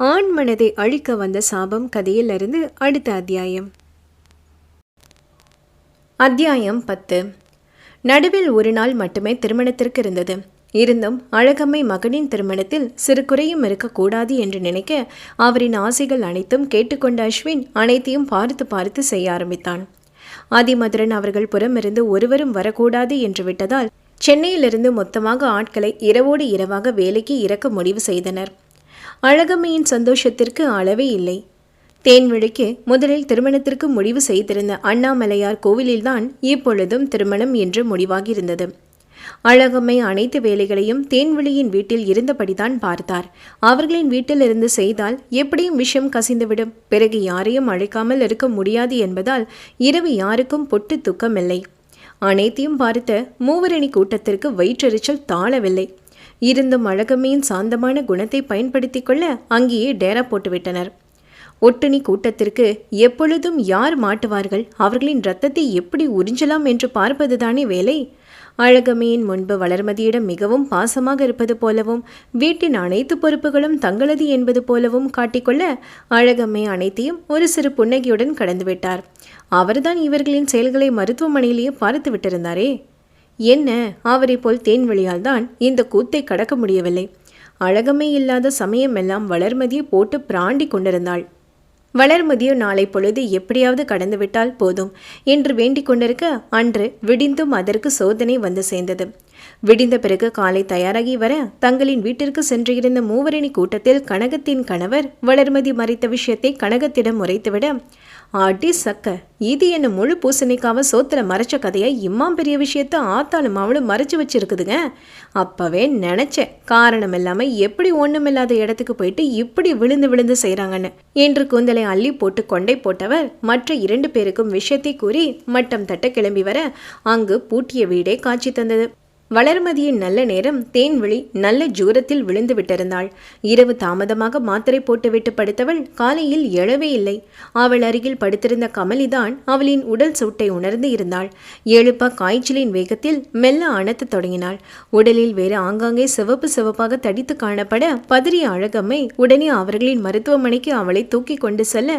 ஆண் மனதை அழிக்க வந்த சாபம் கதையிலிருந்து அடுத்த அத்தியாயம். அத்தியாயம் பத்து. நடுவில் ஒரு நாள் மட்டுமே திருமணத்திற்கு இருந்தது. இருந்தும் அழகம்மை மகனின் திருமணத்தில் சிறு குறையும் இருக்கக்கூடாது என்று நினைக்க அவரின் ஆசைகள் அனைத்தும் கேட்டுக்கொண்ட அஸ்வின் அனைத்தையும் பார்த்து பார்த்து செய்ய ஆரம்பித்தான். ஆதிமதுரன் அவர்கள் புறமிருந்து ஒருவரும் வரக்கூடாது என்று விட்டதால் சென்னையிலிருந்து மொத்தமாக ஆட்களை இரவோடு இரவாக வேலைக்கு இறக்க முடிவு செய்தனர். அழகம்மையின் சந்தோஷத்திற்கு அளவே இல்லை. தேன்விழிக்கு முதலில் திருமணத்திற்கு முடிவு செய்திருந்த அண்ணாமலையார் கோவிலில்தான் இப்பொழுதும் திருமணம் என்று முடிவாகியிருந்தது. அழகம்மை அனைத்து வேலைகளையும் தேன்விழியின் வீட்டில் இருந்தபடிதான் பார்த்தார். அவர்களின் வீட்டில் இருந்து செய்தால் எப்படியும் விஷம் கசிந்துவிடும். பிறகு யாரையும் அழைக்காமல் இருக்க முடியாது என்பதால் இரவு யாருக்கும் பொட்டு துக்கமில்லை. அனைத்தையும் பார்த்த மூவரணி கூட்டத்திற்கு வயிற்றெரிச்சல் தாழவில்லை. இருந்தும் அழகம்மையின் சாந்தமான குணத்தை பயன்படுத்திக் கொள்ள அங்கேயே டேரா போட்டுவிட்டனர். ஒட்டுணி கூட்டத்திற்கு எப்பொழுதும் யார் மாட்டுவார்கள்? அவர்களின் ரத்தத்தை எப்படி உறிஞ்சலாம் என்று பார்ப்பதுதானே வேலை? அழகமையின் முன்பு வளர்மதியிடம் மிகவும் பாசமாக இருப்பது போலவும் வீட்டின் அனைத்து பொறுப்புகளும் தங்களது என்பது போலவும் காட்டிக்கொள்ள அழகம்மை அனைத்தையும் ஒரு சிறு புன்னகையுடன் கடந்துவிட்டார். அவர்தான் இவர்களின் செயல்களை மருத்துவமனையிலேயே பார்த்து விட்டிருந்தாரே. என்ன? அவரை போல் தேன்வழியால் தான் இந்த கூத்தை கடக்க முடியவில்லை. அழகமே இல்லாத சமயமெல்லாம் வளர்மதியை போட்டு பிராண்டி கொண்டிருந்தாள். வளர்மதியோ நாளை பொழுது எப்படியாவது கடந்துவிட்டால் போதும் என்று வேண்டிக் கொண்டிருக்க அன்று விடிந்தும் அதற்கு சோதனை வந்து சேர்ந்தது. விடிந்த பிறகு காலை தயாராகி வர தங்களின் வீட்டிற்கு சென்றிருந்த மூவரணி கூட்டத்தில் கனகத்தின் கணவர் வளர்மதி மறைத்த விஷயத்தை கனகத்திடம் உரைத்துவிட அடி சக்க. இது என்ன முழு பூசணிக்காவை சோத்துல மறைச்ச கதையை? இம்மாம் பெரிய விஷயத்த ஆத்தாலும் அவளும் மறைச்சு வச்சிருக்குதுங்க. அப்பவே நினைச்சேன். காரணம் இல்லாமல் எப்படி ஒண்ணுமில்லாத இடத்துக்கு போயிட்டு இப்படி விழுந்து விழுந்து செய்கிறாங்கன்னு என்று கூந்தலை அள்ளி போட்டு கொண்டை போட்டவர் மற்ற இரண்டு பேருக்கும் விஷயத்தை கூறி மட்டம் தட்ட கிளம்பி வர அங்கு பூட்டிய வீடே காட்சி தந்தது. வளர்மதியின் நல்ல நேரம் தேன்விழி நல்ல ஜூரத்தில் விழுந்து விட்டிருந்தாள். இரவு தாமதமாக மாத்திரை போட்டுவிட்டு படுத்தவள் காலையில் எழவே இல்லை. அவள் அருகில் படுத்திருந்த கமலிதான் அவளின் உடல் சூட்டை உணர்ந்து இருந்தாள். எழுப்ப காய்ச்சலின் வேகத்தில் மெல்ல அணத்து தொடங்கினாள். உடலில் வேறு ஆங்காங்கே சிவப்பு சிவப்பாக தடித்து காணப்பட பதறிய அழகம்மை உடனே அவர்களின் மருத்துவமனைக்கு அவளை தூக்கி கொண்டு செல்ல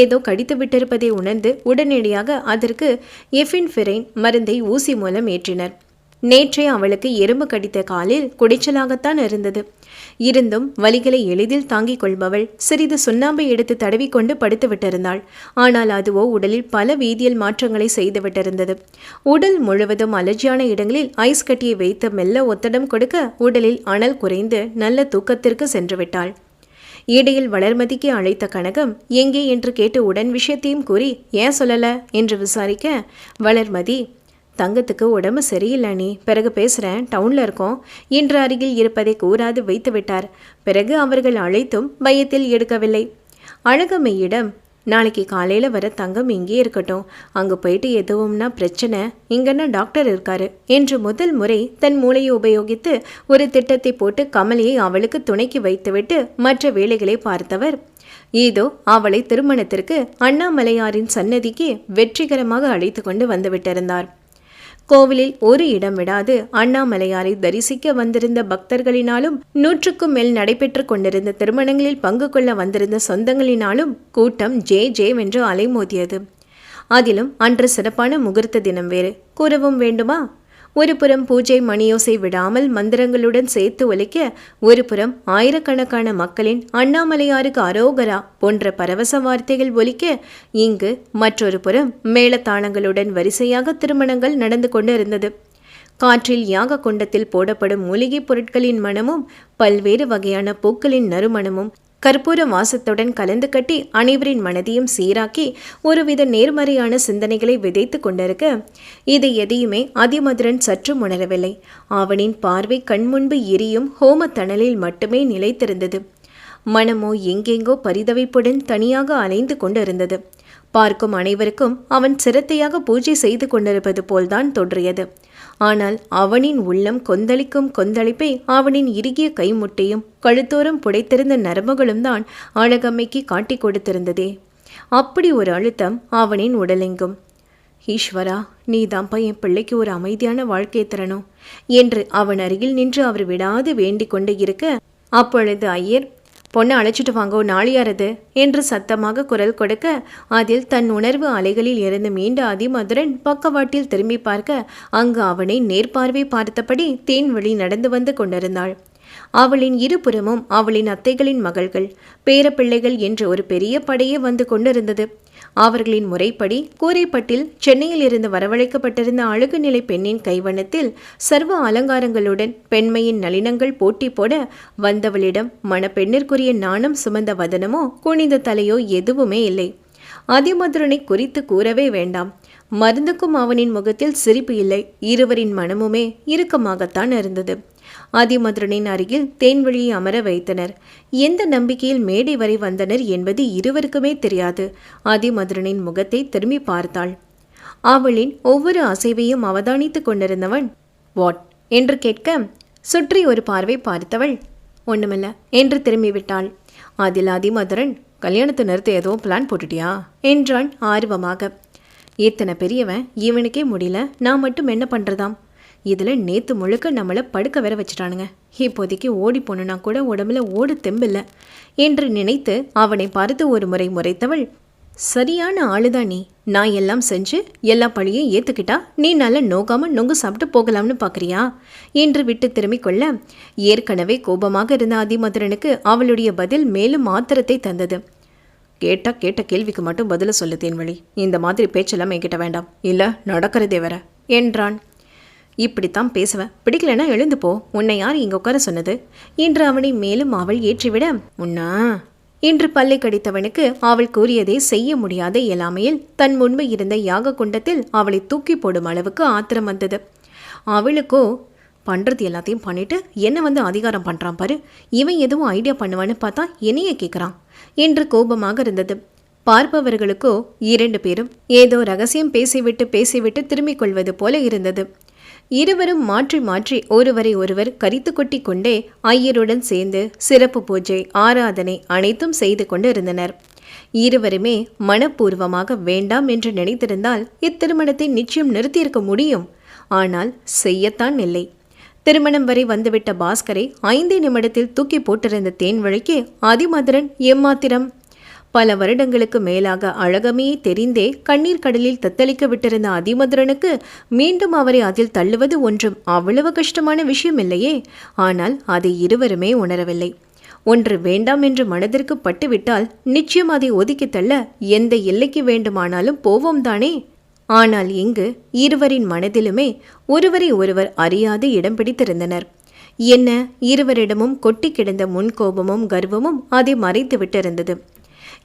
ஏதோ கடித்து விட்டிருப்பதை உணர்ந்து உடனடியாக அதற்கு எஃபின்ஃபிரைன் மருந்தை ஊசி மூலம் ஏற்றினர். நேற்றே அவளுக்கு எறும்பு கடித்த காலில் குடைச்சலாகத்தான் இருந்தது. இருந்தும் வலிகளை எளிதில் தாங்கிக் கொள்பவள் சிறிது சுண்ணாம்பை எடுத்து தடவிக்கொண்டு படுத்து விட்டிருந்தாள். ஆனால் அதுவோ உடலில் பல வீதியல் மாற்றங்களை செய்து விட்டிருந்தது. உடல் முழுவதும் அலர்ஜியான இடங்களில் ஐஸ் கட்டியை வைத்து மெல்ல ஒத்தடம் கொடுக்க உடலில் அனல் குறைந்து நல்ல தூக்கத்திற்கு சென்று விட்டாள். இடையில் வளர்மதிக்கு அழைத்த கனகம் எங்கே? என்று கேட்டு உடன் விஷயத்தையும் கூறி ஏன் சொல்லல? என்று விசாரிக்க வளர்மதி தங்கத்துக்கு உடம்பு சரியில்லை நீ பிறகு பேசுகிறேன் டவுனில் இருக்கோம். இன்று அருகில் இருப்பதை கூறாது வைத்து விட்டார். பிறகு அவர்கள் அழைத்தும் பயத்தில் எடுக்கவில்லை. அழகம்மையிடம் நாளைக்கு காலையில் வர தங்கம் இங்கே இருக்கட்டும். அங்கே போயிட்டு எதுவும்னா பிரச்சனை. இங்கன்னா டாக்டர் இருக்காரு. என்று முதல் முறை தன் மூளையை உபயோகித்து ஒரு திட்டத்தை போட்டு கமலியை அவளுக்கு துணைக்கு வைத்துவிட்டு மற்ற வேலைகளை பார்த்தவர். ஏதோ அவளை திருமணத்திற்கு அண்ணாமலையாரின் சன்னதிக்கு வெற்றிகரமாக அழைத்து கொண்டு வந்துவிட்டிருந்தார் கோவிலில் ஒரு இடம் விடாது. அண்ணாமலையாரை தரிசிக்க வந்திருந்த பக்தர்களினாலும் நூற்றுக்கும் மேல் நடைபெற்று கொண்டிருந்த திருமணங்களில் பங்கு கொள்ள வந்திருந்த சொந்தங்களினாலும் கூட்டம் ஜே ஜே வென்று அலைமோதியது. அதிலும் அன்று சிறப்பான முகூர்த்த தினம் வேறு. கூறவும் வேண்டுமா? ஒரு புறம் பூஜை மணியோசை விடாமல் மந்திரங்களுடன் சேர்த்து ஒலிக்க ஒரு புறம் ஆயிரக்கணக்கான மக்களின் அண்ணாமலையாருக்கு அரோகரா போன்ற பரவச வார்த்தைகள் ஒலிக்க இங்கு மற்றொரு புறம் மேளத்தாளங்களுடன் வரிசையாக திருமணங்கள் நடந்து கொண்டு இருந்தது காற்றில் யாக குண்டத்தில் போடப்படும் மூலிகைப் பொருட்களின் மனமும் பல்வேறு வகையான பூக்களின் நறுமணமும் கற்பூர வாசத்துடன் கலந்து கட்டி அனைவரின் மனதையும் சீராக்கி ஒருவித நேர்மறையான சிந்தனைகளை விதைத்து கொண்டிருக்க இது எதையுமே அதிமதுரன் சற்றும் உணரவில்லை. அவனின் பார்வை கண்முன்பு எரியும் ஹோம தணலில் மட்டுமே நிலைத்திருந்தது. மனமோ எங்கெங்கோ பரிதவிப்புடன் தனியாக அலைந்து கொண்டிருந்தது. பார்க்கும் அனைவருக்கும் அவன் சிரத்தையாக பூஜை செய்து கொண்டிருப்பது போல்தான் தோன்றியது. ஆனால் அவனின் உள்ளம் கொந்தளிக்கும் கொந்தளிப்பை அவனின் இறுகிய கைமுட்டையும் கழுத்தோரம் புடைத்திருந்த நரம்புகளும் தான் அழகம்மைக்கு காட்டிக் கொடுத்திருந்ததே. அப்படி ஒரு அழுத்தம் அவனின் உடலெங்கும். ஈஸ்வரா நீதான்ப்பா என் பிள்ளைக்கு ஒரு அமைதியான வாழ்க்கையை தரணும் என்று அவன் அருகில் நின்று அவர் விடாது வேண்டிக் கொண்டு இருக்க அப்பொழுது ஐயர் பொண்ணை அழைச்சிட்டு வாங்கோ நாளியாரது என்று சத்தமாக குரல் கொடுக்க அதில் தன் உணர்வு அலைகளில் இருந்து மீண்ட அதிமதுரன் பக்கவாட்டில் திரும்பி பார்க்க அங்கு அவனை நேர்பார்வை பார்த்தபடி தேன்வழி நடந்து வந்து கொண்டிருந்தாள். அவளின் இருபுறமும் அவளின் அத்தைகளின் மகள்கள் பேரப்பிள்ளைகள் என்ற ஒரு பெரிய படையே வந்து கொண்டிருந்தது. அவர்களின் முறைப்படி கூரைப்பட்டில் சென்னையில் இருந்து வரவழைக்கப்பட்டிருந்த அழகு நிலை பெண்ணின் கைவண்ணத்தில் சர்வ அலங்காரங்களுடன் பெண்மையின் நளினங்கள் போட்டி போட வந்தவளிடம் மணப்பெண்ணிற்குரிய நாணம் சுமந்த வதனமோ குனிந்த தலையோ எதுவுமே இல்லை. அதிமதுரனை குறித்து கூறவே வேண்டாம். மருந்துக்கும் அவனின் முகத்தில் சிரிப்பு இல்லை. இருவரின் மனமுமே இறுக்கமாகத்தான் இருந்தது. ஆதிமதுரனின் அருகில் தேன்வழியை அமர வைத்தனர். எந்த நம்பிக்கையில் மேடை வரை வந்தனர் என்பது இருவருக்குமே தெரியாது. ஆதிமதுரனின் முகத்தை திரும்பி பார்த்தாள். அவளின் ஒவ்வொரு அசைவையும் அவதானித்துக் கொண்டிருந்தவன் வாட்? என்று கேட்க சுற்றி ஒரு பார்வை பார்த்தவள். ஒண்ணுமில்ல என்று திரும்பிவிட்டாள். அதில் அதிமதுரன் கல்யாணத்தை நிறுத்த ஏதோ பிளான் போட்டுட்டியா? என்றான் ஆர்வமாக. இத்தனை பெரியவன் இவனுக்கே முடியல நான் மட்டும் என்ன பண்ணுறதாம் இதில் நேற்று முழுக்க நம்மளை படுக்க வர வச்சுட்டானுங்க. இப்போதைக்கு ஓடி போனா கூட உடம்புல ஓடு தெம்பில்லை. என்று நினைத்து அவனை பார்த்து ஒரு முறை முறைத்தவள் சரியான ஆளுதான் நீ. நான் எல்லாம் செஞ்சு எல்லா பழியும் ஏற்றுக்கிட்டா நீ நல்லா நோகாமல் நொங்கு சாப்பிட்டு போகலாம்னு பார்க்குறியா என்று விட்டு திரும்பிக் கொள்ள ஏற்கனவே கோபமாக இருந்த அதிமதுரனுக்கு அவளுடைய பதில் மேலும் ஆத்திரத்தை தந்தது. கேட்டால் கேட்ட கேள்விக்கு மட்டும் பதில சொல்லு தேன்வழி இந்த மாதிரி பேச்செல்லாம் என்கிட்ட வேண்டாம். இல்லை நடக்கிறதே வர என்றான். இப்படித்தான் பேசுவேன் பிடிக்கலனா எழுந்து போ. உன்னை யார் இங்க உட்கார சொன்னது? என்று அவனை மேலும் அவள் ஏற்றிவிட உன்னா என்று பல்லை கடித்தவனுக்கு அவள் கூறியதை செய்ய முடியாத இயலாமையில் தன் முன்பு இருந்த யாக குண்டத்தில் அவளை தூக்கி போடும் அளவுக்கு ஆத்திரம் வந்தது. அவளுக்கோ பண்ணுறது எல்லாத்தையும் பண்ணிட்டு என்ன வந்து அதிகாரம் பண்ணுறான் பாரு. இவன் எதுவும் ஐடியா பண்ணுவான்னு பார்த்தா என்னையே கேட்குறான் என்று கோபமாக இருந்தது. பார்ப்பவர்களுக்கோ இரண்டு பேரும் ஏதோ ரகசியம் பேசிவிட்டு பேசிவிட்டு திரும்பிக் கொள்வது போல இருந்தது. இருவரும் மாற்றி மாற்றி ஒருவரை ஒருவர் கரித்து கொட்டி கொண்டே ஐயருடன் சேர்ந்து சிறப்பு பூஜை ஆராதனை அனைத்தும் செய்து கொண்டு இருந்தனர் இருவருமே மனப்பூர்வமாக வேண்டாம் என்று நினைத்திருந்தால் இத்திருமணத்தை நிச்சயம் நிறுத்தியிருக்க முடியும். ஆனால் செய்யத்தான் இல்லை. திருமணம் வரை வந்துவிட்ட பாஸ்கரை ஐந்தே நிமிடத்தில் தூக்கி போட்டிருந்த தேன்வழிக்கு அதிமதுரன் எம்மாத்திரம் பல வருடங்களுக்கு மேலாக அழகமே தெரிந்தே கண்ணீர் கடலில் தத்தளிக்க விட்டிருந்த அதிமதுரனுக்கு மீண்டும் அவரை அதில் தள்ளுவது ஒன்றும் அவ்வளவு கஷ்டமான விஷயம் இல்லையே. ஆனால் அதை இருவருமே உணரவில்லை. ஒன்று வேண்டாம் என்று மனதிற்கு பட்டுவிட்டால் நிச்சயம் அதை ஒதுக்கி தள்ள எந்த எல்லைக்கு வேண்டுமானாலும் போவோம் தானே. ஆனால் இங்கு இருவரின் மனதிலுமே ஒருவரை ஒருவர் அறியாது இடம் பிடித்திருந்தனர். என்ன இருவரிடமும் கொட்டி கிடந்த முன்கோபமும் கர்வமும் அதை மறைத்து விட்டிருந்தது.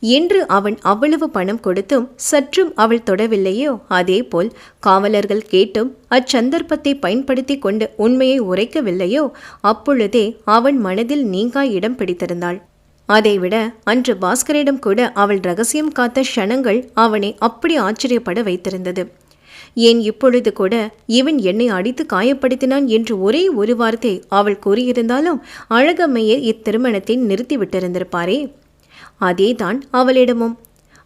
என்று அவன் அவ்வளவு பணம் கொடுத்தும் சற்றும் அவள் தொடவில்லையோ? அதேபோல் காவலர்கள் கேட்டும் அச்சந்தர்ப்பத்தை பயன்படுத்தி கொண்டு உண்மையை உரைக்கவில்லையோ? அப்பொழுதே அவன் மனதில் நீங்கா இடம் பிடித்திருந்தாள். அதைவிட அன்று பாஸ்கரிடம் கூட அவள் ரகசியம் காத்த க்ஷணங்கள் அவனை அப்படி ஆச்சரியப்பட வைத்திருந்தது. ஏன் இப்பொழுது கூட இவன் என்னை அடித்து காயப்படுத்தினான்? என்று ஒரே ஒரு வார்த்தை அவள் கூறியிருந்தாலும் அழகம்மையை இத்திருமணத்தை நிறுத்திவிட்டிருந்திருப்பாரே. அதேதான் அவளிடமும்.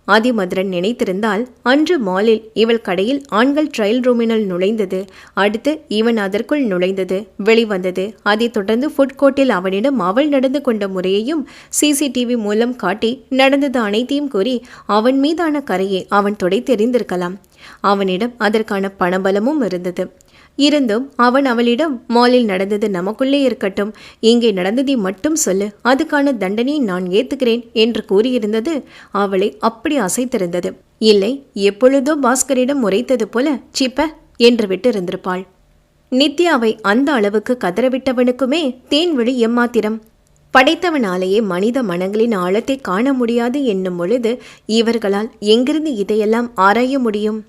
ஆதிமதுரன் நினைத்திருந்தால் அன்று மாலில் இவள் கடையில் ஆண்கள் ட்ரையல் ரூமினுள் நுழைந்தது. அடுத்து இவன் அதற்குள் நுழைந்தது. வெளிவந்தது. அதைத் தொடர்ந்து ஃபுட் கோர்ட்டில் அவனிடம் அவள் நடந்து கொண்ட முறையையும் சிசிடிவி மூலம் காட்டி நடந்தது அனைத்தையும் கூறி அவன் மீதான கரையை அவன் தொடை தெரிந்திருக்கலாம் அவனிடம் அதற்கான பணபலமும் இருந்தது. இருந்தும் அவன் அவளிடம் மாலில் நடந்தது நமக்குள்ளே இருக்கட்டும். இங்கே நடந்ததை மட்டும் சொல்லு. அதுக்கான தண்டனையை நான் ஏத்துக்கிறேன் என்று கூறியிருந்தது. அவளை அப்படி அசைத்திருந்தது. இல்லை எப்பொழுதோ பாஸ்கரிடம் உரைத்தது போல சிப்ப என்று விட்டிருந்திருப்பாள். நித்யாவை அந்த அளவுக்கு கதறவிட்டவனுக்குமே தேன்விழி எம்மாத்திரம். படைத்தவனாலேயே மனித மனங்களின் ஆழத்தை காண முடியாது என்னும் பொழுது இவர்களால் எங்கிருந்து இதையெல்லாம் ஆராய முடியும்?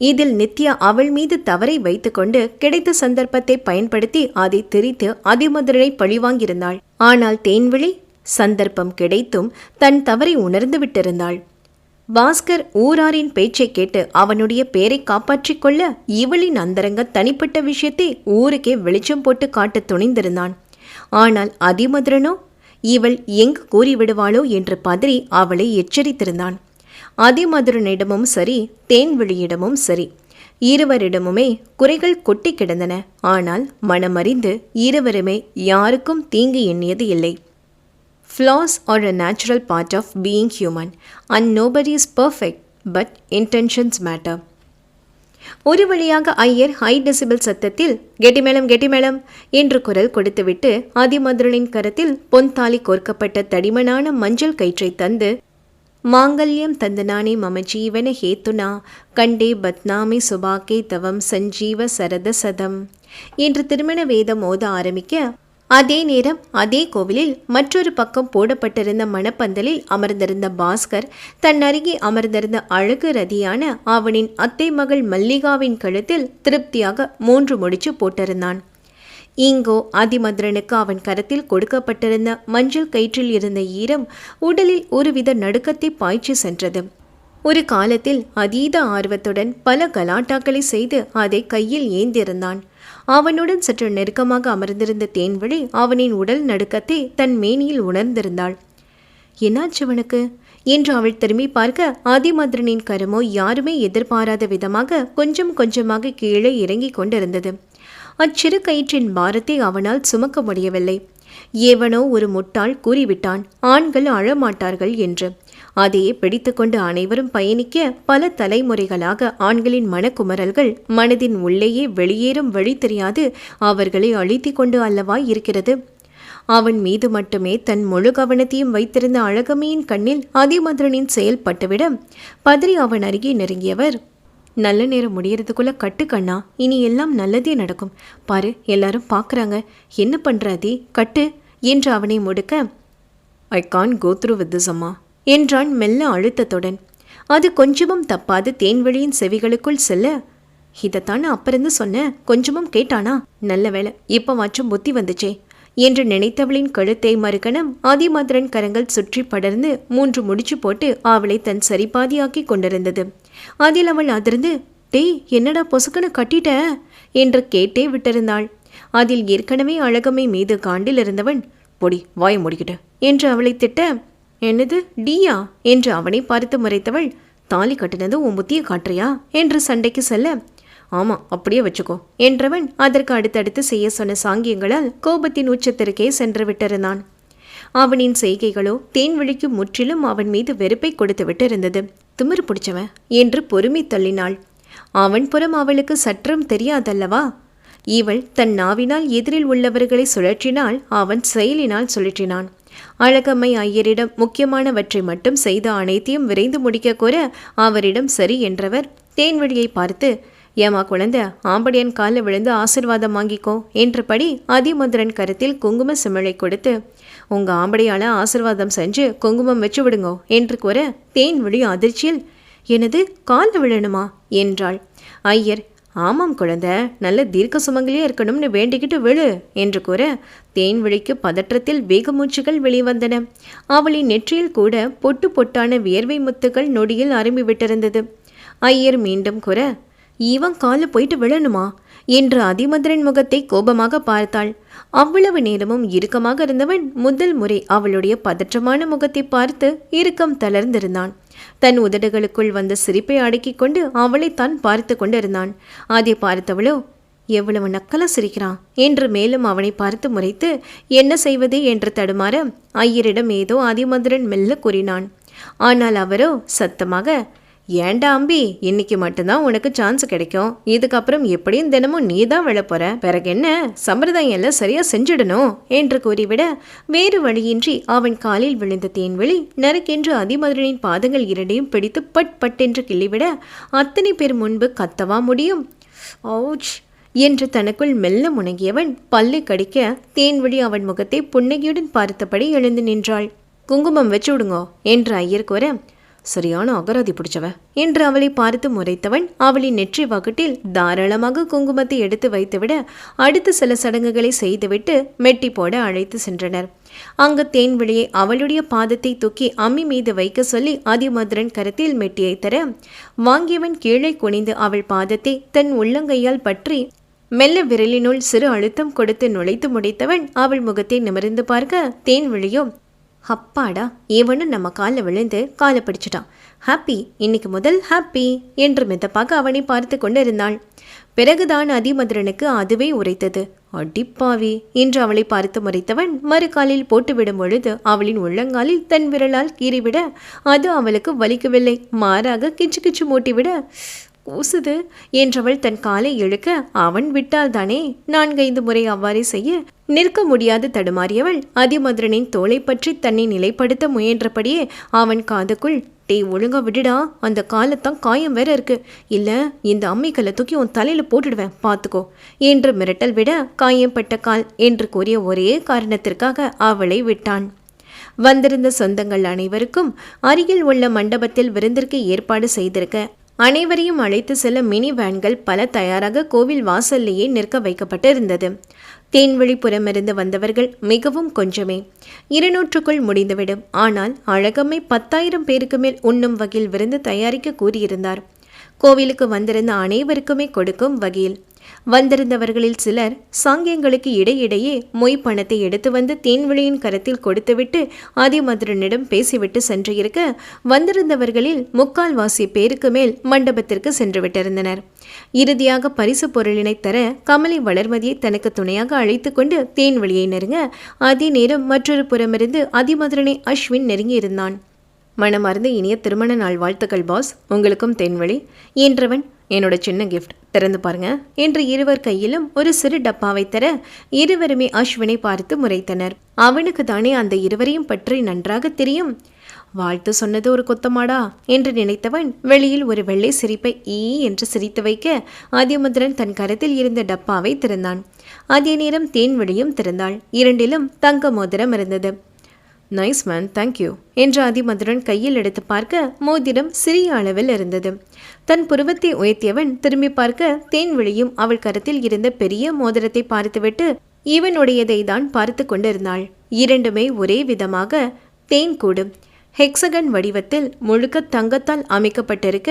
இதில் நித்யா அவள் மீது தவறை வைத்துக்கொண்டு கிடைத்த சந்தர்ப்பத்தை பயன்படுத்தி அதை திரித்து அதிமதுரனை பழிவாங்கியிருந்தாள். ஆனால் தேன்விழி சந்தர்ப்பம் கிடைத்தும் தன் தவறை உணர்ந்து விட்டிருந்தாள். பாஸ்கர் ஊராரின் பேச்சை கேட்டு அவனுடைய பேரை காப்பாற்றிக் கொள்ள இவளின் அந்தரங்க தனிப்பட்ட விஷயத்தை ஊருக்கே வெளிச்சம் போட்டு காட்ட துணிந்திருந்தான். ஆனால் அதிமதுரனோ? இவள் எங்கு கூறிவிடுவாளோ? என்று பதறி அவளை எச்சரித்திருந்தான். அதிமதுரனிடமும் சரி தேன்வெளியிடமும் சரி. இருவரிடமுமே குறைகள் கொட்டி கிடந்தன. ஆனால் மனமறிந்து இருவருமே யாருக்கும் தீங்கு எண்ணியது இல்லை. Flaws are a natural part of being human and nobody is perfect but intentions matter ஒரு வழியாக ஐயர் ஹை டெசிபிள் சத்தத்தில் கெட்டிமேளம் கெட்டிமேளம் என்று குரல் கொடுத்துவிட்டு அதிமதுரனின் கரத்தில் பொன்தாலி கோர்க்கப்பட்ட தடிமனான மஞ்சள் கயிற்றை தந்து மாங்கல்யம் தந்தனானே மம ஜீவன ஹேத்துனா கண்டே பத்னாமி சுபாக்கே தவம் சஞ்சீவ சரத சதம். என்று திருமண வேதம் ஓத ஆரம்பிக்க அதே நேரம் அதே கோவிலில் மற்றொரு பக்கம் போடப்பட்டிருந்த மணப்பந்தலில் அமர்ந்திருந்த பாஸ்கர் தன் அருகே அமர்ந்திருந்த அழகு ரதியான அவனின் அத்தை மகள் மல்லிகாவின் கழுத்தில் திருப்தியாக மூன்று முடிச்சு போட்டிருந்தான். இங்கோ அதிமதுரனுக்கு அவன் கரத்தில் கொடுக்கப்பட்டிருந்த மஞ்சள் கயிற்றில் இருந்த ஈரம் உடலில் ஒருவித நடுக்கத்தை பாய்ச்சி சென்றது. ஒரு காலத்தில் அதீத ஆர்வத்துடன் பல கலாட்டாக்களை செய்து அதை கையில் ஏந்திருந்தான். அவனுடன் சற்று நெருக்கமாக அமர்ந்திருந்த தேன்வழி அவனின் உடல் நடுக்கத்தை தன் மேனியில் உணர்ந்திருந்தாள். என்னாச்சு அவனுக்கு என்று அவள் திரும்பி பார்க்க ஆதிமந்திரனின் கரமோ யாருமே எதிர்பாராத விதமாக கொஞ்சம் கொஞ்சமாக கீழே இறங்கிக் கொண்டிருந்தது. அச்சிறு கயிற்றின் பாரத்தை அவனால் சுமக்க முடியவில்லை. ஏவனோ ஒரு முட்டாள் கூறிவிட்டான் ஆண்கள் அழமாட்டார்கள் என்று. அதையே பிடித்துக்கொண்டு அனைவரும் பயணிக்க பல தலைமுறைகளாக ஆண்களின் மனக்குமரல்கள் மனதின் உள்ளேயே வெளியேறும் வழி தெரியாது அவர்களை அழித்து கொண்டு அல்லவா இருக்கிறது? அவன் மீது மட்டுமே தன் முழு கவனத்தையும் வைத்திருந்த அழகமையின் கண்ணில் அதிமதுரனின் செயல்பட்டுவிட பதறி அவன் அருகே நெருங்கியவர் நல்ல நேரம் முடியறதுக்குள்ள கட்டுக்கண்ணா இனி எல்லாம் நல்லதே நடக்கும். பாரு எல்லாரும் பார்க்குறாங்க என்ன பண்ணுறாதே கட்டு என்று அவனை முடுக்க I can go through with this அம்மா என்றான் மெல்ல அழுத்தத்துடன். அது கொஞ்சமும் தப்பாது. தேன்வழியின் செவிகளுக்குள் செல்ல. இதைத்தானே அப்பிருந்து சொன்ன? கொஞ்சமும் கேட்டானா? நல்ல வேலை இப்போ மாச்சும் புத்தி வந்துச்சே. என்று நினைத்தவளின் கழுத்தை மறுகணம் ஆதிமாத்திரன் கரங்கள் சுற்றி படர்ந்து மூன்று முடிச்சு போட்டு அவளை தன் சரிபாதியாக்கி கொண்டிருந்தது. அதில் அவள் அதிர்ந்து டேய் என்னடா பொசுக்குன்னு கட்டிட்ட? என்று கேட்டே விட்டிருந்தாள். அதில் ஏற்கனவே அழகமை மீது காண்டில் இருந்தவன் பொடி வாய முடிக்கிட்ட. என்று அவளை திட்ட என்னது டியா? என்று அவனை பார்த்து முறைத்தவள் தாலி கட்டினது உன் புத்தியை காட்டுறியா? என்று சண்டைக்கு செல்ல ஆமாம் அப்படியே வச்சுக்கோ. என்றவன் அதற்கு அடுத்தடுத்து செய்ய சொன்ன சாங்கியங்களால் கோபத்தின் உச்சத்திற்கே சென்று விட்டிருந்தான். அவனின் செய்கைகளோ தேன்வழிக்கு முற்றிலும் அவன் மீது வெறுப்பை கொடுத்து விட்டிருந்தது. திமிரு பிடிச்சவன் என்று பொறுமை தள்ளினாள். அவன் புறம் அவளுக்கு சற்றும் தெரியாதல்லவா? இவள் தன் நாவினால் எதிரில் உள்ளவர்களை சுழற்றினால் அவன் செயலினால் சுழற்றினான். அழகம்மை ஐயரிடம் முக்கியமானவற்றை மட்டும் செய்த அனைத்தையும் விரைந்து முடிக்க கோர அவரிடம் சரி என்றவர் தேன்வழியை பார்த்து ஏமா குழந்தை ஆம்படியன் காலில் விழுந்து ஆசிர்வாதம் வாங்கிக்கோ என்றபடி அதிமுதிரன் கருத்தில் குங்கும சிமிழை கொடுத்து உங்க ஆம்படியால ஆசிர்வாதம் செஞ்சு குங்குமம் வச்சு விடுங்கோ என்று கூற தேன்வழி அதிர்ச்சியில் எனது காலில் விழணுமா? என்றாள். ஐயர் ஆமாம் குழந்தை நல்ல தீர்க்க சுமங்களே இருக்கணும்னு வேண்டிக்கிட்டு விழு என்று கூற தேன்விழிக்கு பதற்றத்தில் வேகமூச்சுகள் வெளிவந்தன. அவளின் நெற்றியில் கூட பொட்டு பொட்டான வியர்வை முத்துகள் நொடியில் அரும்பி விட்டிருந்தது ஐயர் மீண்டும் கூற இவன் காலு போயிட்டு விழணுமா? என்று அதிமந்திரன் முகத்தை கோபமாக பார்த்தாள். அவ்வளவு நேரமும் இறுக்கமாக இருந்தவன் முதல் முறை அவளுடைய பதற்றமான முகத்தை பார்த்து இறுக்கம் தளர்ந்திருந்தான். தன் உதடுகளுக்குள் வந்த சிரிப்பை அடக்கிக் கொண்டு அவளை தான் பார்த்து கொண்டிருந்தான். அதை பார்த்தவளோ எவ்வளவு நக்கலா சிரிக்கிறான் என்று மேலும் அவனை பார்த்து முறைத்து என்ன செய்வது? என்று தடுமாற ஐயரிடம் ஏதோ அதிமதுரன் மெல்ல கூறினான். ஆனால் அவரோ சத்தமாக ஏண்டா அம்பி? இன்னைக்கு மட்டும்தான் உனக்கு சான்ஸ் கிடைக்கும். இதுக்கப்புறம் எப்படியும் தினமும் நீ தான் விழப்போற பிறகு என்ன? சம்பிரதாயம் எல்லாம் சரியா செஞ்சிடணும் என்று கூறிவிட வேறு வழியின்றி அவன் காலில் விழுந்த தேன்வெளி நறுக்கென்று அதிமதுரனின் பாதங்கள் இரண்டையும் பிடித்து பட் பட் என்று கிள்ளிவிட அத்தனை பேர் முன்பு கத்தவா முடியும்? ஓச் என்று தனக்குள் மெல்ல முணங்கியவன் பல்லை கடிக்க தேன்வழி அவன் முகத்தை புன்னகையுடன் பார்த்தபடி எழுந்து நின்றாள். குங்குமம் வச்சு விடுங்கோ என்று ஐயர் கூற சரியான அகராதி பிடிச்சவ என்று அவளை பார்த்து முறைத்தவன் அவளின் நெற்றி வகுட்டில் தாராளமாக குங்குமத்தை எடுத்து வைத்துவிட அடுத்த சில சடங்குகளை செய்துவிட்டு மெட்டி போட அழைத்து சென்றனர். அங்கு தேன் தேன்விழியை அவளுடைய பாதத்தை தூக்கி அம்மி மீது வைக்க சொல்லி அதிமதுரன் கருத்தில் மெட்டியை தர வாங்கியவன் கீழே குனிந்து அவள் பாதத்தை தன் உள்ளங்கையால் பற்றி மெல்ல விரலினுள் சிறு அழுத்தம் கொடுத்து நுழைத்து முடித்தவன் அவள் முகத்தை நிமிர்ந்து பார்க்க தேன் விழியோ அப்பாடா இவனும் நம்ம காலில் விழுந்து காலை பிடிச்சிட்டான். ஹாப்பி இன்னைக்கு முதல் ஹாப்பி என்று மிதப்பாக அவனை பார்த்து கொண்டிருந்தாள். பிறகுதான் அதிமதுரனுக்கு அதுவே உரைத்தது. அடிப்பாவி என்று அவளை பார்த்து முறைத்தவன் மறுகாலில் போட்டுவிடும் பொழுது அவளின் உள்ளங்காலில் தன் விரலால் கீறிவிட அது அவளுக்கு வலிக்கவில்லை. மாறாக கிச்சு கிச்சு மூட்டிவிட கூசுது என்றவள் தன் காலை இழுக்க அவன் விட்டால் தானே நான்கைந்து முறை அவ்வாறே செய்ய நிற்க முடியாது தடுமாறியவள். அதிமதுரனின் தோலை பற்றி தன்னை நிலைப்படுத்த முயன்றபடியே அவன் காதுக்குள் டே ஒழுங்கா விடுடா. அந்த காலத்தான் காயம் வேற இருக்கு. இல்ல இந்த அம்மிக்கல்லை தூக்கி உன் தலையில போட்டுடுவேன். பாத்துக்கோ. என்று மிரட்டல் விட காயம்பட்ட கால் என்று கூறிய ஒரே காரணத்திற்காக அவளை விட்டான். வந்திருந்த சொந்தங்கள் அனைவருக்கும் அருகில் உள்ள மண்டபத்தில் விருந்திற்கு ஏற்பாடு செய்திருக்க அனைவரையும் அழைத்து செல்ல மினி வேன்கள் பல தயாராக கோவில் வாசல்லேயே நிற்க வைக்கப்பட்டு இருந்தது தேன்வழிப்புறமிருந்து வந்தவர்கள் மிகவும் கொஞ்சமே. இருநூற்றுக்குள் முடிந்துவிடும். ஆனால் அழகம்மை பத்தாயிரம் பேருக்கு மேல் உண்ணும் வகையில் விருந்து தயாரிக்க கூறியிருந்தார். கோவிலுக்கு வந்திருந்த அனைவருக்குமே கொடுக்கும் வகையில் வந்திருந்தவர்களில் சிலர் சாங்கியங்களுக்கு இடையிடையே மொய் பணத்தை எடுத்து வந்து தேன்விழியின் கரத்தில் கொடுத்துவிட்டு அதிமதுரனிடம் பேசிவிட்டு சென்று இருக்க வந்திருந்தவர்களில் முக்கால்வாசி பேருக்கு மேல் மண்டபத்திற்கு சென்று விட்டிருந்தனர். இறுதியாக பரிசு பொருளினை தர கமலை வளர்மதியை தனக்கு துணையாக அழைத்து கொண்டு தேன்வழியை நெருங்க அதே நேரம் மற்றொரு புறமிருந்து அதிமதுரனை அஸ்வின் நெருங்கியிருந்தான். மனமார்ந்த இனிய திருமண நாள் வாழ்த்துக்கள் பாஸ். உங்களுக்கும் தேன்வழி. என்றவன் என்னோட சின்ன கிஃப்ட் திறந்து பாருங்க. என்று இருவர் கையிலும் ஒரு சிறு டப்பாவை தர இருவருமே அஸ்வினை பார்த்து முறைத்தனர். அவனுக்கு தானே அந்த இருவரையும் பற்றி நன்றாக தெரியும். வாழ்த்து சொன்னது ஒரு கொத்தமாடா என்று நினைத்தவன் வெளியில் ஒரு வெள்ளை சிரிப்பை ஈ என்று சிரித்து வைக்க அதிமுதிரன் தன் கரத்தில் இருந்த டப்பாவை திறந்தான். அதே நேரம் தேன்வழியும் திறந்தாள். இரண்டிலும் தங்க மோதிரம் இருந்தது. நைஸ் மேன் தேங்க்யூ என்று அதிமதுரன் கையில் எடுத்து பார்க்க மோதிரம் சிறிய அளவில் இருந்தது. தன் புருவத்தை உயர்த்தியவன் திரும்பி பார்க்க தேன் விழியும் அவள் கருத்தில் இருந்த பெரிய மோதிரத்தை பார்த்துவிட்டு இவனுடையதை தான் பார்த்து கொண்டிருந்தாள். இரண்டுமே ஒரே விதமாக தேன் கூடும் ஹெக்ஸகன் வடிவத்தில் முழுக்க தங்கத்தால் அமைக்கப்பட்டிருக்க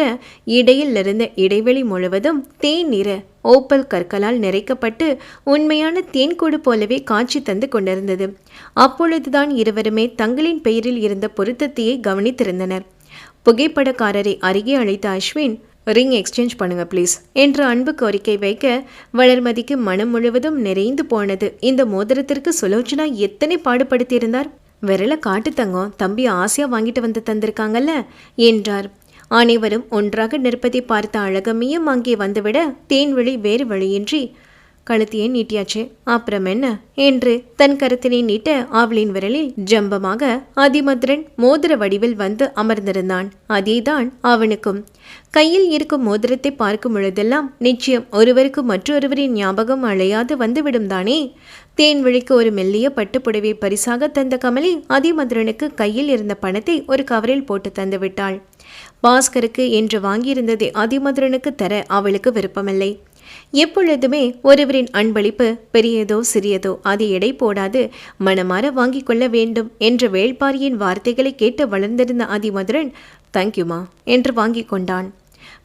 இடையில் இருந்த இடைவெளி முழுவதும் தேன் நிற ஓப்பல் கற்களால் நிறைக்கப்பட்டு உண்மையான தேன்கூடு போலவே காட்சி தந்து கொண்டிருந்தது. அப்பொழுதுதான் இருவருமே தங்களின் பெயரில் இருந்த பொருத்தத்தையே கவனித்திருந்தனர். புகைப்படக்காரரை அருகே அழைத்த அஸ்வின் ரிங் எக்ஸ்சேஞ்ச் பண்ணுங்க ப்ளீஸ் என்று அன்பு கோரிக்கை வைக்க வளர்மதிக்கு மனம் முழுவதும் நிறைந்து போனது. இந்த மோதிரத்திற்கு சுலோச்சனா எத்தனை பாடுபடுத்தியிருந்தார்? விரல காட்டு தங்கம் தம்பி ஆசையாக வாங்கிட்டு வந்து தந்திருக்காங்கல்ல என்றார். அனைவரும் ஒன்றாக நிற்பதை பார்த்த அழகமையும் அங்கே வந்துவிட தேன்வழி வேறு வழியின்றி கழுத்தியை நீட்டியாச்சு அப்புறம் என்ன? என்று தன் கருத்தினை நீட்ட அவளின் விரலில் ஜம்பமாக அதிமதுரன் மோதிர வடிவில் வந்து அமர்ந்திருந்தான். அதேதான் அவனுக்கும். கையில் இருக்கும் மோதிரத்தை பார்க்கும் பொழுதெல்லாம் நிச்சயம் ஒருவருக்கு மற்றொருவரின் ஞாபகம் அழையாது வந்துவிடும் தானே? தேன்வழிக்கு ஒரு மெல்லிய பட்டுப்புடவை பரிசாக தந்த கமலி அதிமதுரனுக்கு கையில் இருந்த பணத்தை ஒரு கவரில் போட்டு தந்து விட்டாள். பாஸ்கருக்கு என்று வாங்கியிருந்ததை அதிமதுரனுக்கு தர அவளுக்கு விருப்பமில்லை. எப்பொழுதுமே ஒருவரின் அன்பளிப்பு பெரியதோ சிறியதோ அது எடை போடாது மனமாற வாங்கிக் கொள்ள வேண்டும் என்ற வேள்பாரியின் வார்த்தைகளை கேட்டு வளர்ந்திருந்த அதிமதுரன் தேங்க்யூமா என்று வாங்கிக் கொண்டான்.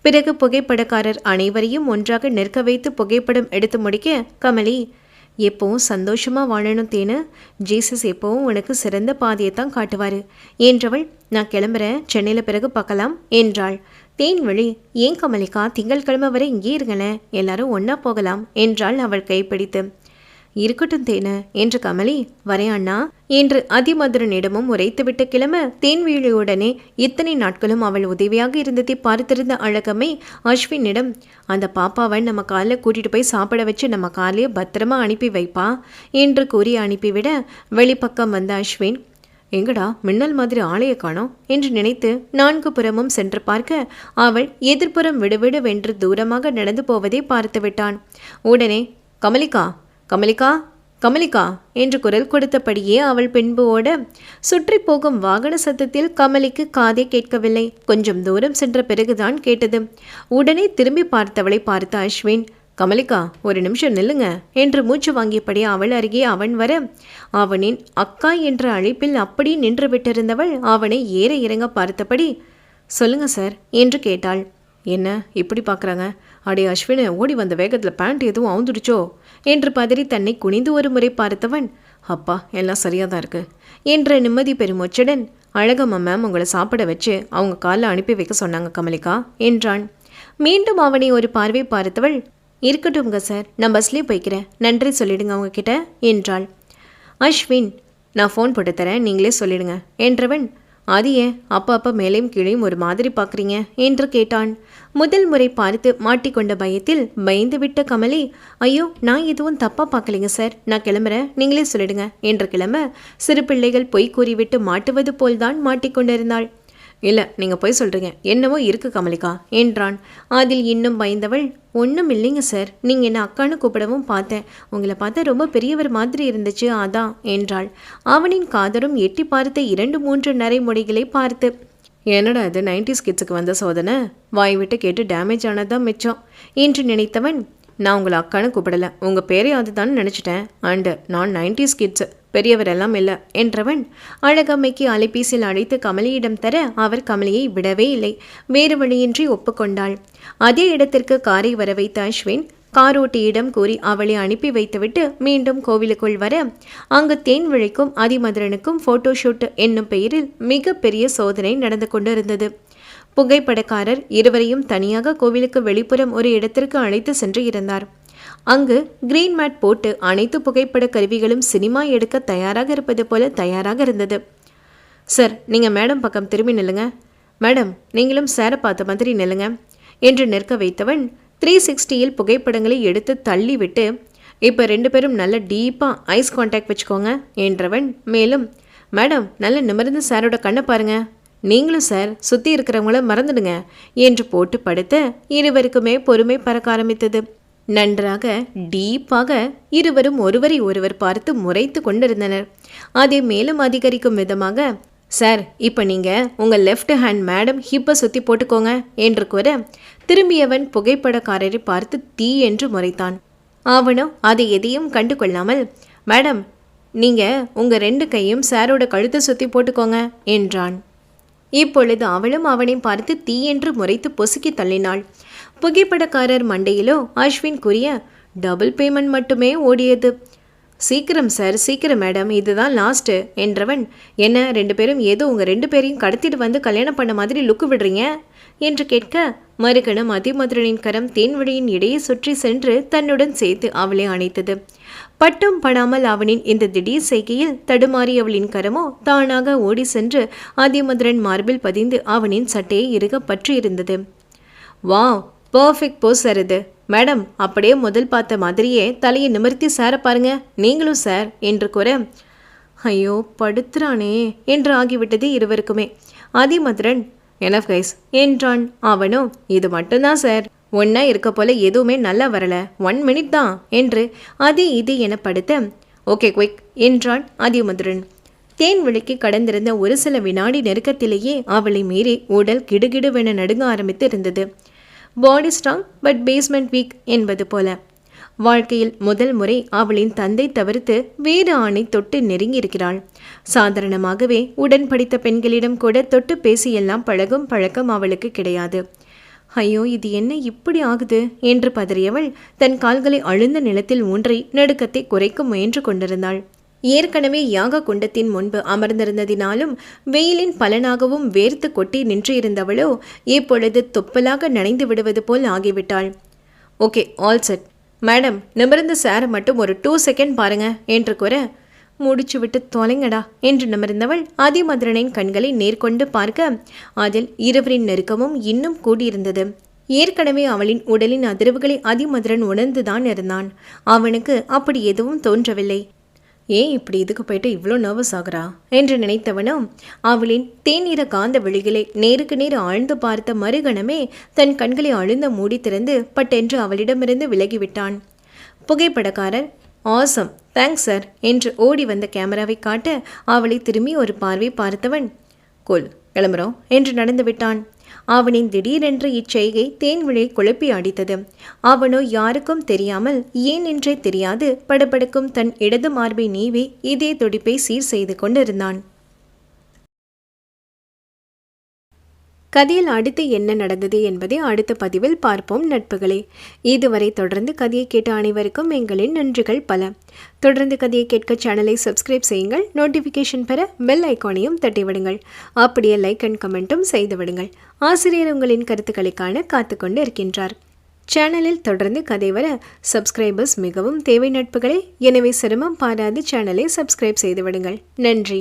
பிறகு புகைப்படக்காரர் அனைவரையும் ஒன்றாக நிற்க வைத்து புகைப்படம் எடுத்து முடிக்க கமலி எப்பவும் சந்தோஷமாக வாழணும் தேனு. ஜீசஸ் எப்பவும் உனக்கு சிறந்த பாதையை தான் காட்டுவார். என்றவள் நான் கிளம்புறேன். சென்னையில் பிறகு பார்க்கலாம் என்றாள். தேன்வழி ஏன் கமலிக்கா? திங்கட்கிழமை வரை இங்கே இருங்களேன். எல்லாரும் ஒன்றா போகலாம் என்றாள் அவள் கைப்பிடித்து. இருக்கட்டும் தேன. என்று கமலி வரையாண்ணா என்று அதிமதுரனிடமும் உரைத்துவிட்டு கிளம்ப தேன்வீழியுடனே இத்தனை நாட்களும் அவள் உதவியாக இருந்ததை பார்த்திருந்த அழகமை அஸ்வினிடம் அந்த பாப்பாவை நம்ம காலில் கூட்டிட்டு போய் சாப்பிட வச்சு நம்ம காலையே பத்திரமா அனுப்பி வைப்பா? என்று கூறி அனுப்பிவிட வெளிப்பக்கம் வந்த அஸ்வின் எங்கடா மின்னல் மாதிரி ஆளைய காணோம்? என்று நினைத்து நான்கு புறமும் சென்று பார்க்க அவள் எதிர்ப்புறம் விடுவிடுவென்று தூரமாக நடந்து போவதை பார்த்து விட்டான். உடனே கமலிகா கமலிகா கமலிகா என்று குரல் கொடுத்தபடியே அவள் பின்பு ஓட சுற்றி போகும் வாகன சத்தத்தில் கமலிக்கு காதே கேட்கவில்லை. கொஞ்சம் தூரம் சென்ற பிறகுதான் கேட்டது. உடனே திரும்பி பார்த்தவளை பார்த்த அஸ்வின் கமலிகா ஒரு நிமிஷம் நில்லுங்க என்று மூச்சு வாங்கியபடி அவள் அருகே அவன் வர அவனின் அக்கா என்ற அழைப்பில் அப்படி நின்று விட்டிருந்தவள் அவனை ஏற இறங்க பார்த்தபடி சொல்லுங்க சார் என்று கேட்டாள். என்ன இப்படி பார்க்குறாங்க? அடே அஸ்வினு ஓடி வந்த வேகத்தில் பேண்ட் எதுவும் அவுந்துடுச்சோ? என்று பதறி தன்னை குனிந்து ஒரு முறை பார்த்தவன் அப்பா எல்லாம் சரியாக தான் இருக்கு என்ற நிம்மதி பெருமூச்சுடன் அழகம்மா மேம் உங்களை சாப்பிட வச்சு அவங்க காலில் அனுப்பி வைக்க சொன்னாங்க கமலிகா என்றான். மீண்டும் அவனை ஒரு பார்வை பார்த்தவள் இருக்கட்டும்ங்க சார் நான் பஸ்லேயே போய்க்கிறேன். நன்றி சொல்லிடுங்க அவங்கக்கிட்ட என்றாள். அஸ்வின் நான் ஃபோன் போட்டு தரேன் நீங்களே சொல்லிடுங்க என்றவன் அது ஏன் அப்பா அப்பா மேலேயும் கீழேயும் ஒரு மாதிரி பார்க்குறீங்க? என்று கேட்டான். முதல் முறை பார்த்து மாட்டிக்கொண்ட பயத்தில் பயந்து விட்ட கமலி ஐயோ நான் எதுவும் தப்பாக பார்க்கலைங்க சார். நான் கிளம்புறேன். நீங்களே சொல்லிடுங்க. என்று கிளம்ப சிறு பிள்ளைகள் பொய் கூறிவிட்டு மாட்டுவது போல்தான் மாட்டிக்கொண்டிருந்தாள். இல்லை நீங்கள் போய் சொல்கிறீங்க என்னவோ இருக்கு கமலிகா என்றான். அதில் இன்னும் பயந்தவள் ஒன்றும் இல்லைங்க சார் நீங்கள் என்ன அக்கான்னு கூப்பிடவும் பார்த்தேன். உங்களை பார்த்தா ரொம்ப பெரியவர் மாதிரி இருந்துச்சு அதான் என்றாள். அவனின் காதரும் எட்டி பார்த்த இரண்டு மூன்று நரைமுடிகளை பார்த்து என்னடா இது நைன்டிஸ் கிட்ஸுக்கு வந்த சோதனை? வாய் விட்டு கேட்டு டேமேஜ் ஆனதான் மிச்சம் என்று நினைத்தவன் நான் உங்களை அக்கான்னு கூப்பிடலை. உங்கள் பேரே அதுதான் நினச்சிட்டேன். அண்டு நான் நைன்டிஸ் கிட்ஸு பெரியவரெல்லாம் இல்லை என்றவன் அழகம்மைக்கு அலைபேசியில் அழைத்து கமலியிடம் தர அவர் கமலியை விடவே இல்லை. வேறு வழியின்றி ஒப்புக்கொண்டாள். அதே இடத்திற்கு காரை வர வைத்த அஸ்வின் காரோட்டியிடம் கூறி அவளை அனுப்பி வைத்துவிட்டு மீண்டும் கோவிலுக்குள் வர அங்கு தேன் விழைக்கும் அதிமதுரனுக்கும் போட்டோஷூட் என்னும் பெயரில் மிகப்பெரிய சோதனை நடந்து கொண்டிருந்தது. புகைப்படக்காரர் இருவரையும் தனியாக கோவிலுக்கு வெளிப்புறம் ஒரு இடத்திற்கு அழைத்து சென்று இருந்தார். அங்கு கிரீன் மேட் போட்டு அனைத்து புகைப்பட கருவிகளும் சினிமா எடுக்க தயாராக இருப்பது போல தயாராக இருந்தது. சார் நீங்கள் மேடம் பக்கம் திரும்பி நில்லுங்க. மேடம் நீங்களும் சாரை பார்த்த மாதிரி நில்லுங்க. என்று நிற்க வைத்தவன் த்ரீ சிக்ஸ்டியில் புகைப்படங்களை எடுத்து தள்ளிவிட்டு இப்போ ரெண்டு பேரும் நல்ல டீப்பாக ஐஸ் கான்டாக்ட் வச்சுக்கோங்க என்றவன் மேலும் மேடம் நல்ல நிமிர்ந்து சாரோட கண்ணை பாருங்க. நீங்களும் சார் சுற்றி இருக்கிறவங்கள மறந்துடுங்க என்று போட்டு படுத்த இருவருக்குமே பொறுமை பறக்க ஆரம்பித்தது. நன்றாக டீப்பாக இருவரும் ஒருவரை ஒருவர் பார்த்து முறைத்து கொண்டிருந்தனர். அதை மேலும் அதிகரிக்கும் விதமாக சார் இப்போ நீங்கள் உங்கள் லெஃப்ட் ஹேண்ட் மேடம் ஹிப்பை சுற்றி போட்டுக்கோங்க என்று கூற திரும்பியவன் புகைப்படக்காரரை பார்த்து தீ என்று முறைத்தான். அவனோ அதை எதையும் கண்டு கொள்ளாமல் மேடம் நீங்கள் உங்கள் ரெண்டு கையும் சாரோட கழுத்தை சுற்றி போட்டுக்கோங்க என்றான். இப்பொழுது அவளும் அவனை பார்த்து தீ என்று முறைத்து பொசுக்கி தள்ளினாள். புகைப்படக்காரர் மண்டையிலோ அஸ்வின் கூறிய டபுள் பேமெண்ட் மட்டுமே ஓடியது. சீக்கிரம் சார் சீக்கிரம் மேடம் இதுதான் லாஸ்ட்டு என்றவன் என்ன ரெண்டு பேரும் ஏதோ உங்கள் ரெண்டு பேரையும் கடத்திட்டு வந்து கல்யாணம் பண்ண மாதிரி லுக்கு விடுறீங்க? என்று கேட்க மறுகணம் அதிமதுரனின் கரம் தேன்வழியின் இடையே சுற்றி சென்று தன்னுடன் சேர்த்து அவளை அணைத்தது. பட்டம் படாமல் அவனின் இந்த திடீர் செய்கையில் தடுமாறி அவளின் கரமோ தானாக ஓடி சென்று அதிமதுரன் மார்பில் பதிந்து அவனின் சட்டையை இறுக பற்றியிருந்தது. இருந்தது பர்ஃபெக்ட் போஸ் சார் இது. மேடம் அப்படியே முதல் பார்த்த மாதிரியே தலையை நிமிர்த்தி சார பாருங்க. நீங்களும் சார் என்று கூற ஐயோ படுத்துறானே என்று ஆகிவிட்டது இருவருக்குமே. அதிமதுரன் எனஃப் கைஸ் என்றான் அவனோ இது மட்டும்தான் சார் ஒன்றா இருக்க போல எதுவுமே நல்லா வரல. ஒன் மினிட் தான் என்று அது இது என படுத்த ஓகே குயிக் என்றான் அதிமதுரன் தேன் விளக்கி கடந்திருந்த ஒரு சில வினாடி நெருக்கத்திலேயே அவளை மீறி உடல் கிடுகிடுவென நடுங்க ஆரம்பித்து இருந்தது. Body strong but basement weak என்பது போல. வாழ்க்கையில் முதல் முறை அவளின் தந்தை தவிர்த்து வேறு ஆணை தொட்டு நெருங்கியிருக்கிறாள். சாதாரணமாகவே உடன் படித்த பெண்களிடம் கூட தொட்டு பேசியெல்லாம் பழகும் பழக்கம் அவளுக்கு கிடையாது. ஐயோ இது என்ன இப்படி ஆகுது? என்று பதறியவள் தன் கால்களை அழுந்த நிலத்தில் ஊன்றி நடுக்கத்தை குறைக்க முயன்று கொண்டிருந்தாள். ஏற்கனவே யாக குண்டத்தின் முன்பு அமர்ந்திருந்ததினாலும் வெயிலின் பலனாகவும் வேர்த்து கொட்டி நின்று இருந்தவளோ இப்பொழுது தொப்பலாக நனைந்து விடுவது போல் ஆகிவிட்டாள். Okay all set. மேடம் நிமிர்ந்த சாரை மட்டும் ஒரு டூ செகண்ட் பாருங்க என்று கூற முடிச்சு விட்டு தொலைங்கடா என்று நிமிர்ந்தவள் அதிமதுரனின் கண்களை நேர்கொண்டு பார்க்க அதில் இருவரின் நெருக்கமும் இன்னும் கூடியிருந்தது. ஏற்கனவே அவளின் உடலின் அதிர்வுகளை அதிமதுரன் உணர்ந்துதான் இருந்தான். அவனுக்கு அப்படி எதுவும் தோன்றவில்லை. ஏன் இப்படி இதுக்கு போயிட்டு இவ்வளோ நர்வஸ் ஆகுறா? என்று நினைத்தவனும் அவளின் தேநீர காந்த விழிகளை நேருக்கு நேர் ஆழ்ந்து பார்த்த மறுகணமே தன் கண்களை அழுந்த மூடி திறந்து பட்டென்று அவளிடமிருந்து விலகிவிட்டான். புகைப்படக்காரர் ஆசம் தேங்க்ஸ் சார் என்று ஓடி வந்த கேமராவை காட்ட அவளை திரும்பி ஒரு பார்வை பார்த்தவன் கொல் கிளம்புறோம் என்று நடந்து விட்டான். அவனின் திடீரென்று இச்செய்கை தேன்விழை குழப்பி அடித்தது. அவனோ யாருக்கும் தெரியாமல் ஏன் என்றே தெரியாது படபடக்கும் தன் இடது மார்பை நீவி இதே துடிப்பை சீர் செய்து கொண்டிருந்தான். கதையில் அடுத்து என்ன நடந்தது என்பதை அடுத்த பதிவில் பார்ப்போம் நட்புகளே. இதுவரை தொடர்ந்து கதையை கேட்ட அனைவருக்கும் எங்களின் நன்றிகள் பல. தொடர்ந்து கதையை கேட்க சேனலை சப்ஸ்கிரைப் செய்யுங்கள். நோட்டிஃபிகேஷன் பெற பெல் ஐக்கானையும் தட்டிவிடுங்கள். அப்படியே லைக் அண்ட் கமெண்ட்டும் செய்துவிடுங்கள் ஆசிரியர் உங்களின் கருத்துக்களுக்கான காத்துக்கொண்டு இருக்கின்றார். சேனலில் தொடர்ந்து கதை வர சப்ஸ்கிரைபர்ஸ் மிகவும் தேவை நட்புகளே. எனவே சிரமம் பாராது சேனலை சப்ஸ்கிரைப் செய்துவிடுங்கள் நன்றி.